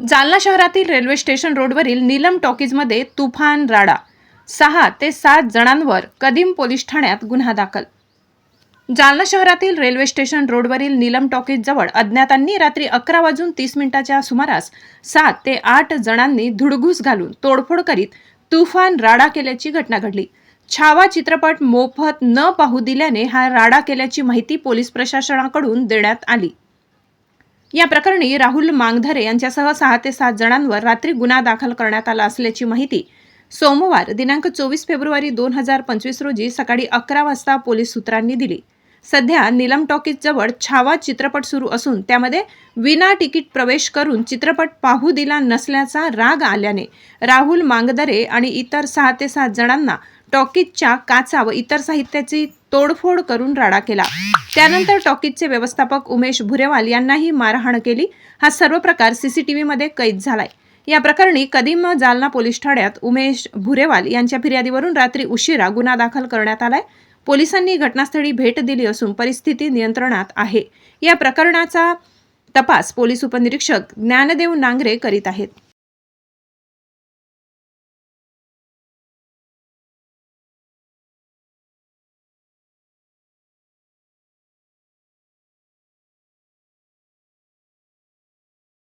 जालना शहरातील railway station रोडवरील नीलम टॉकीजमध्ये तुफान राडा. सहा ते सात जणांवर कदीम पोलीस ठाण्यात गुन्हा दाखल. जालना शहरातील रेल्वे स्टेशन रोडवरील नीलम टॉकीजजवळ अज्ञातांनी रात्री अकरा वाजून तीस मिनिटाच्या सुमारास सात ते आठ जणांनी धुडघूस घालून तोडफोड करीत तुफान राडा केल्याची घटना घडली. छावा चित्रपट मोफत न पाहू दिल्याने हा राडा केल्याची माहिती पोलीस प्रशासनाकडून देण्यात आली. या प्रकरणी राहुल मांगधरे यांच्यासह सहा ते सात जणांवर रात्री गुन्हा दाखल करण्यात आला असल्याची माहिती सोमवार दिनांक चोवीस फेब्रुवारी दोन हजार पंचवीस रोजी सकाळी अकरा वाजता पोलीस सूत्रांनी दिली. सध्या नीलम टॉकीजजवळ छावा चित्रपट सुरू असून त्यामध्ये विना तिकीट प्रवेश करून चित्रपट पाहू दिला नसल्याचा राग आल्याने राहुल मांगदरे आणि इतर सहा ते सात जणांना टॉकीजच्या काचा व इतर साहित्याची तोडफोड करून राडा केला. त्यानंतर टॉकीजचे व्यवस्थापक उमेश भुरेवाल यांनाही मारहाण केली. हा सर्व प्रकार सीसीटीव्हीमध्ये कैद झालाय. या प्रकरणी कदीम जालना पोलीस ठाण्यात उमेश भुरेवाल यांच्या फिर्यादीवरून रात्री उशिरा गुन्हा दाखल करण्यात आलाय. पोलिसांनी घटनास्थळी भेट दिली असून परिस्थिती नियंत्रणात आहे. या प्रकरणाचा तपास पोलीस उपनिरीक्षक ज्ञानदेव नांगरे करीत आहेत.